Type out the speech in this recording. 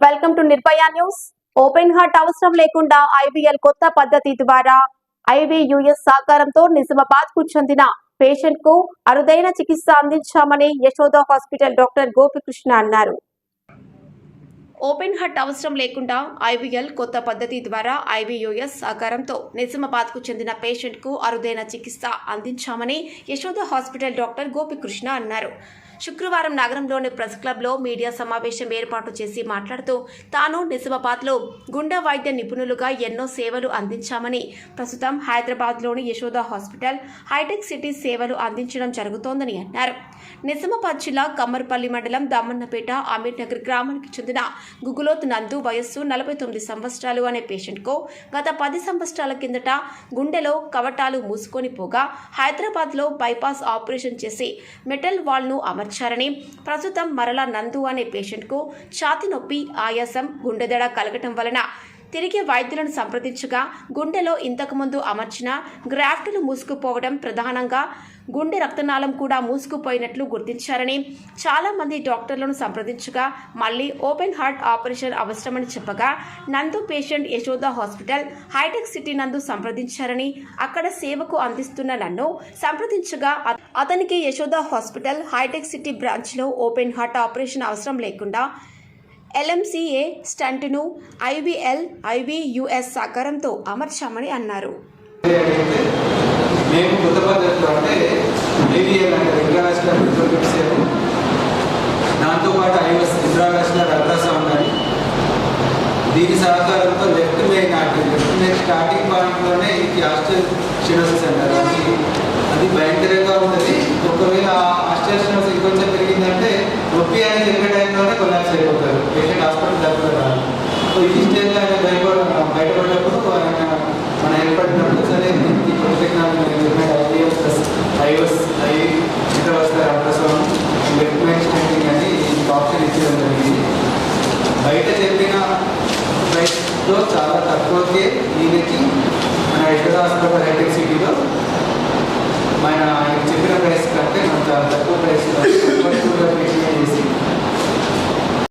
Welcome to Nirbhaya news open heart అవసరం లేకుండా IVL కొత్త పద్ధతి ద్వారా ఐవీయుఎస్ సహకారంతో నిజామాబాద్కు చెందిన పేషెంట్కు అరుదైన చికిత్స అందించామని యశోద హాస్పిటల్ డాక్టర్ గోపికృష్ణ అన్నారు. ఓపెన్ హట్ అవసరం లేకుండా ఐవీఎల్ కొత్త పద్ధతి ద్వారా ఐవీయూఎస్ సహకారంతో నిజామాబాద్కు చెందిన పేషెంట్కు అరుదైన చికిత్స అందించామని యశోద హాస్పిటల్ డాక్టర్ గోపికృష్ణ అన్నారు. శుక్రవారం నగరంలోని ప్రెస్ క్లబ్లో మీడియా సమావేశం ఏర్పాటు చేసి మాట్లాడుతూ తాను నిజామాబాద్లో గుండె వైద్య నిపుణులుగా ఎన్నో సేవలు అందించామని ప్రస్తుతం హైదరాబాద్లోని యశోద హాస్పిటల్ హైటెక్ సిటీ సేవలు అందించడం జరుగుతోందని అన్నారు. నిజామాబాద్ జిల్లా కమ్మర్పల్లి మండలం దమ్మన్నపేట అమీర్ నగర్ గ్రామానికి చెందిన గుగులోత్ నందు వయస్సు నలభై తొమ్మిది సంవత్సరాలు అనే పేషెంట్కు గత పది సంవత్సరాల కిందట గుండెలో కవటాలు మూసుకొని పోగా హైదరాబాద్లో బైపాస్ ఆపరేషన్ చేసి మెటల్ వాల్ను అమర్చారని ప్రస్తుతం మరలా నందు అనే పేషెంట్కు ఛాతి నొప్పి ఆయాసం గుండెదడ కలగటం వలన తిరిగి వైద్యులను సంప్రదించగా గుండెలో ఇంతకుముందు అమర్చిన గ్రాఫ్టులు మూసుకుపోవడం ప్రధానంగా గుండె రక్తనాళం కూడా మూసుకుపోయినట్లు గుర్తించారని చాలా మంది డాక్టర్లను సంప్రదించగా మళ్ళీ ఓపెన్ హార్ట్ ఆపరేషన్ అవసరమని చెప్పగా నందు patient Yashoda hospital hitech city నందు సంప్రదించారని అక్కడ సేవకు అందిస్తున్న నన్ను సంప్రదించగా అతనికి యశోద హాస్పిటల్ హైటెక్ సిటీ బ్రాంచ్లో ఓపెన్ హార్ట్ ఆపరేషన్ అవసరం లేకుండా ఎల్ఎంసీఏ స్టంట్ను ఐవీఎల్ ఐవీయుఎస్ సహకారంతో అమర్చామని అన్నారు. మేము కొత్త పద్ధతిలో అంటే అంటే ఇంటర్నేషనల్ దాంతోపాటు ఐఎస్ ఇంటర్నేషనల్ అల్ట్రాసౌండ్ అని దీని సహకారంతో left main left main starting పాయింట్లోనే ఈ ఆస్ట్రేల్ షినోసిస్ అంటారు అది భయంకరంగా ఉంటుంది. ఒకవేళ ఆస్ట్రేల్ షినోసిస్ ఇంకొంచెం సో ఈ స్టేజ్లో ఆయన భయపడ బయటపడినప్పుడు ఆయన మన ఏర్పడినప్పుడు సరే ఈ technology IDS plus IOS I intravascular ultrasound left main stenting అని ఆప్షన్ ఇచ్చడం జరిగింది. బయట చెప్పిన ప్రైస్లో చాలా తక్కువకే దీనికి మన హైదరాబాద్ హాస్పిటల్ హైటెక్ సిటీ